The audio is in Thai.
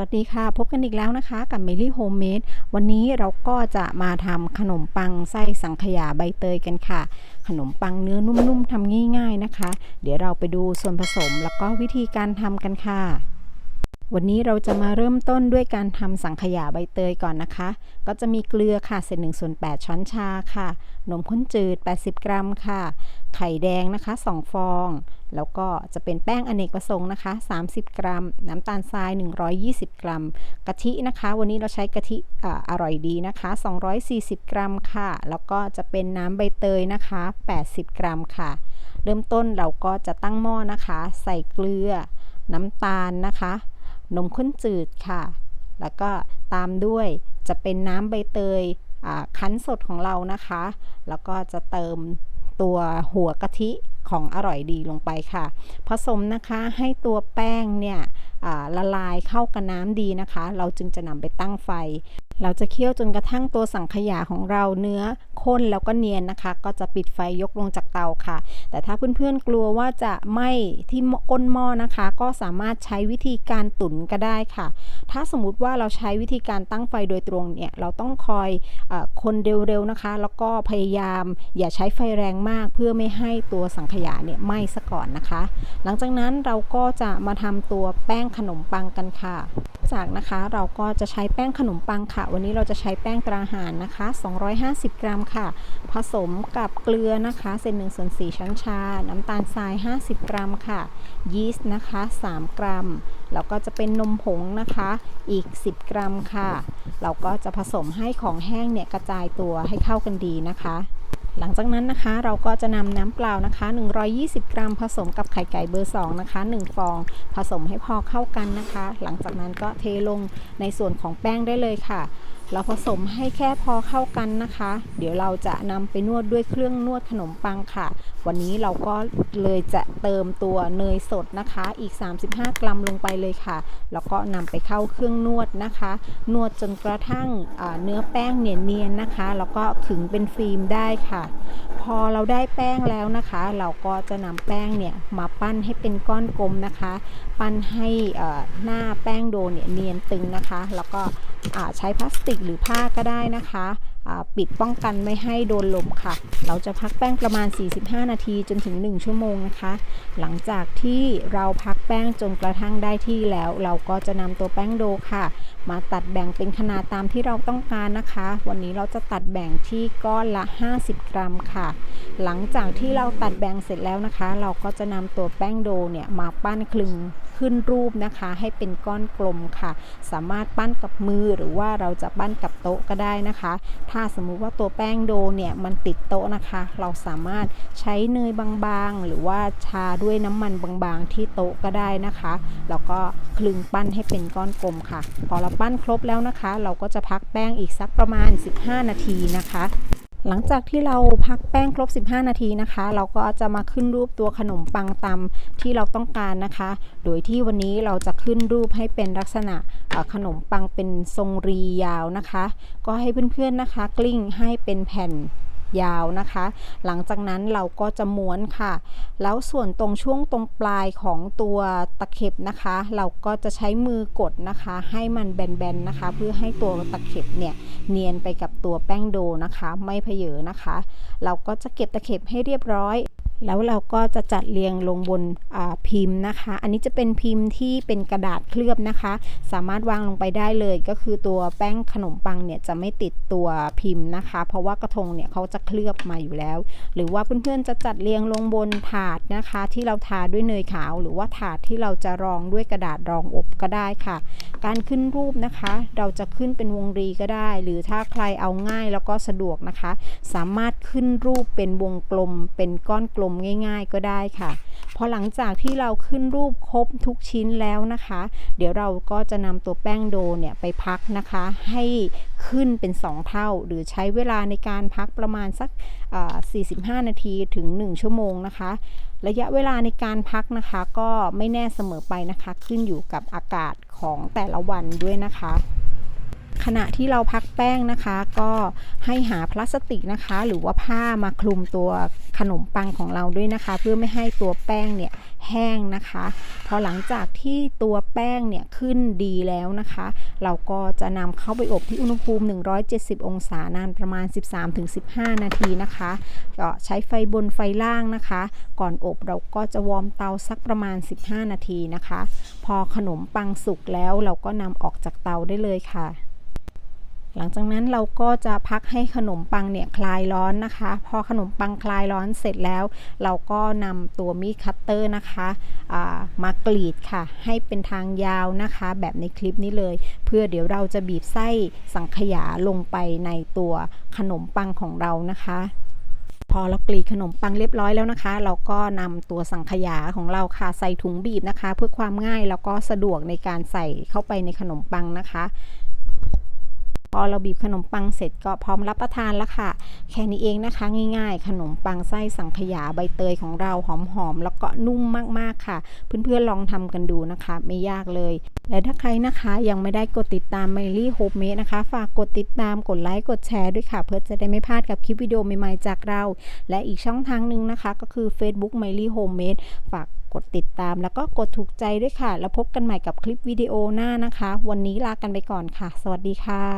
วัสดีค่ะ พบกันอีกแล้วนะคะ กับ m มลี่โฮมเมดวันนี้เราก็จะมาทำขนมปังไส้สังขยาใบเตยกันค่ะ ขนมปังเนื้อนุ่มๆทำง่ายๆนะคะ เดี๋ยวเราไปดูส่วนผสมแล้วก็วิธีการทำกันค่ะ วันนี้เราจะมาเริ่มต้นด้วยการทำสังขยาใบเตยก่อนนะคะ ก็จะมีเกลือค่ะเศษ1ส่วน8ช้อนชาค่ะ นมข้นจืด 80 กรัมค่ะ ไข่แดงนะคะ 2 ฟอง แล้วก็จะเป็นแป้งอเนกประสงค์นะคะ 30 กรัม น้ำตาลทราย 120 กรัม กะทินะคะ วันนี้เราใช้กะทิอ่าอร่อยดีนะคะ 240 กรัมค่ะ แล้วก็จะเป็นน้ำใบเตยนะคะ 80 กรัมค่ะ เริ่มต้นเราก็จะตั้งหม้อนะคะ ใส่เกลือ น้ำตาลนะคะ นมข้นจืดค่ะ แล้วก็ตามด้วยจะเป็นน้ำใบเตยอ่าคั้นสดของเรานะคะ แล้วก็จะเติมตัวหัวกะทิของอร่อยดีลงไปค่ะ ผสมนะคะให้ตัวแป้งเนี่ย ละลายเข้ากับน้ำดีนะคะ เราจึงจะนำไปตั้งไฟ เราจะเคี่ยวจนกระทั่งตัวสังขยาของเราเนื้อข้นแล้วก็เนียนนะคะ ก็จะปิดไฟยกลงจากเตาค่ะ แต่ถ้าเพื่อนๆกลัวว่าจะไหม้ที่ก้นหม้อนะคะ ก็สามารถใช้วิธีการตุ๋นก็ได้ค่ะ ถ้าสมมติว่าเราใช้วิธีการตั้งไฟโดยตรงเนี่ยเราต้องคอยอคนเร็วๆนะคะ แล้วก็พยายามอย่าใช้ไฟแรงมากเพื่อไม่ให้ตัวสังขยาเนี่ยไหม้ซะก่อนนะคะ หลังจากนั้นเราก็จะมาทำตัวแป้งขนมปังกันค่ะจากนะคะเราก็จะใช้แป้งขนมปังค่ะ วันนี้เราจะใช้แป้งตราหารนะคะ 250 กรัมค่ะ ผสมกับเกลือนะคะเศษ1ส่วน4ช้อนชา น้ำตาลทราย 50 กรัมค่ะ ยีสต์นะคะ 3 กรัม แล้วก็จะเป็นนมผงนะคะอีก 10 กรัมค่ะ เราก็จะผสมให้ของแห้งเนี่ยกระจายตัวให้เข้ากันดีนะคะ หลังจากนั้นนะคะเราก็จะนำน้ำเปล่านะคะ 120 กรัม ผสมกับไข่ไก่เบอร์ 2 นะคะ 1 ฟอง ผสมให้พอเข้ากันนะคะ หลังจากนั้นก็เทลงในส่วนของแป้งได้เลยค่ะ เราผสมให้แค่พอเข้ากันนะคะ เดี๋ยวเราจะนำไปนวดด้วยเครื่องนวดขนมปังค่ะ วันนี้เราก็เลยจะเติมตัวเนยสดนะคะ อีก 35 กรัมลงไปเลยค่ะ แล้วก็นำไปเข้าเครื่องนวดนะคะ นวดจนกระทั่งเนื้อแป้งเนียนๆนะคะ แล้วก็ขึงเป็นฟิล์มได้ค่ะพอเราได้แป้งแล้วนะคะ เราก็จะนำแป้งเนี่ยมาปั้นให้เป็นก้อนกลมนะคะ ปั้นให้หน้าแป้งโดเนี่ยเนียนตึงนะคะ แล้วก็ใช้พลาสติกหรือผ้าก็ได้นะคะ ปิดป้องกันไม่ให้โดนลมค่ะ เราจะพักแป้งประมาณ 45 นาทีจนถึง 1 ชั่วโมงนะคะ หลังจากที่เราพักแป้งจนกระทั่งได้ที่แล้ว เราก็จะนำตัวแป้งโดค่ะ มาตัดแบ่งเป็นขนาดตามที่เราต้องการนะคะ วันนี้เราจะตัดแบ่งที่ก้อนละ 50 กรัมค่ะ หลังจากที่เราตัดแบ่งเสร็จแล้วนะคะ เราก็จะนำตัวแป้งโดเนี่ยมาปั้นคลึง ขึ้นรูปนะคะ ให้เป็นก้อนกลมค่ะ สามารถปั้นกับมือหรือว่าเราจะปั้นกับโต๊ะก็ได้นะคะ ถ้าสมมุติว่าตัวแป้งโดเนี่ยมันติดโต๊ะนะคะ เราสามารถใช้เนยบางๆ หรือว่าชาด้วยน้ำมันบางๆ ที่โต๊ะก็ได้นะคะ แล้วก็คลึงปั้นให้เป็นก้อนกลมค่ะ พอเราปั้นครบแล้วนะคะ เราก็จะพักแป้งอีกสักประมาณ 15 นาทีนะคะ หลังจากที่เราพักแป้งครบ 15 นาทีนะคะ เราก็จะมาขึ้นรูปตัวขนมปังตามที่เราต้องการนะคะ โดยที่วันนี้เราจะขึ้นรูปให้เป็นลักษณะขนมปังเป็นทรงรียาวนะคะ ก็ให้เพื่อนๆนะคะ กลิ้งให้เป็นแผ่น ยาวนะคะ หลังจากนั้นเราก็จะม้วนค่ะ แล้วส่วนตรงช่วงตรงปลายของตัวตะเข็บนะคะ เราก็จะใช้มือกดนะคะ ให้มันแบนๆนะคะ เพื่อให้ตัวตะเข็บเนี่ยเนียนไปกับตัวแป้งโดนะคะ ไม่เพเยอนะคะ เราก็จะเก็บตะเข็บให้เรียบร้อยแล้วเราก็จะจัดเรียงลงบนพิมพ์นะคะ อันนี้จะเป็นพิมพ์ที่เป็นกระดาษเคลือบนะคะ สามารถวางลงไปได้เลย ก็คือตัวแป้งขนมปังเนี่ยจะไม่ติดตัวพิมพ์นะคะ เพราะว่ากระทงเนี่ยเขาจะเคลือบมาอยู่แล้ว หรือว่าเพื่อนๆจะจัดเรียงลงบนถาดนะคะ ที่เราทาด้วยเนยขาว หรือว่าถาดที่เราจะรองด้วยกระดาษรองอบก็ได้ค่ะ การขึ้นรูปนะคะ เราจะขึ้นเป็นวงรีก็ได้ หรือถ้าใครเอาง่ายแล้วก็สะดวกนะคะ สามารถขึ้นรูปเป็นวงกลม เป็นก้อนกลมง่าย ๆ ก็ได้ค่ะพอหลังจากที่เราขึ้นรูปครบทุกชิ้นแล้วนะคะ เดี๋ยวเราก็จะนำตัวแป้งโดเนี่ยไปพักนะคะ ให้ขึ้นเป็น 2 เท่า หรือใช้เวลาในการพักประมาณสัก 45 นาทีถึง 1 ชั่วโมงนะคะ ระยะเวลาในการพักนะคะ ก็ไม่แน่เสมอไปนะคะ ขึ้นอยู่กับอากาศของแต่ละวันด้วยนะคะ ขณะที่เราพักแป้งนะคะ ก็ให้หาพลาสติกนะคะ หรือว่าผ้ามาคลุมตัวขนมปังของเราด้วยนะคะ เพื่อไม่ให้ตัวแป้งเนี่ยแห้งนะคะ พอหลังจากที่ตัวแป้งเนี่ยขึ้นดีแล้วนะคะ เราก็จะนำเข้าไปอบที่อุณหภูมิ 170 องศานานประมาณ 13-15 นาทีนะคะก็ใช้ไฟบนไฟล่างนะคะ ก่อนอบเราก็จะวอร์มเตาสักประมาณ 15 นาทีนะคะ พอขนมปังสุกแล้วเราก็นำออกจากเตาได้เลยค่ะ หลังจากนั้นเราก็จะพักให้ขนมปังเนี่ยคลายร้อนนะคะ พอขนมปังคลายร้อนเสร็จแล้ว เราก็นำตัวมีดคัตเตอร์นะคะามากรีดค่ะ ให้เป็นทางยาวนะคะ แบบในคลิปนี้เลย เพื่อเดี๋ยวเราจะบีบไส้สังขยาลงไปในตัวขนมปังของเรานะคะพอเรากรีดขนมปังเรียบร้อยแล้วนะคะ เราก็นำตัวสังขยาของเราค่ะใส่ถุงบีบนะคะ เพื่อความง่ายแล้วก็สะดวกในการใส่เข้าไปในขนมปังนะคะ พอเราบีบขนมปังเสร็จก็พร้อมรับประทานแล้วค่ะ แค่นี้เองนะคะง่าย ๆ ขนมปังไส้สังขยาใบเตยของเราหอมๆแล้วก็นุ่มมากๆค่ะ เพื่อนๆลองทำกันดูนะคะ ไม่ยากเลย และถ้าใครนะคะยังไม่ได้กดติดตาม m มลี่โฮมเมดนะคะ ฝากกดติดตามกดไลค์กดแชร์ด้วยค่ะ เพื่อจะได้ไม่พลาดกับคลิปวิดีโอใหม่ๆจากเรา และอีกช่องทางหนึ่งนะคะ ก็คือ Facebook m มลี่โฮมเมดฝากกดติดตามแล้วก็กดถูกใจด้วยค่ะ แล้วพบกันใหม่กับคลิปวิดีโอหน้านะคะ วันนี้ลากันไปก่อนค่ะ สวัสดีค่ะ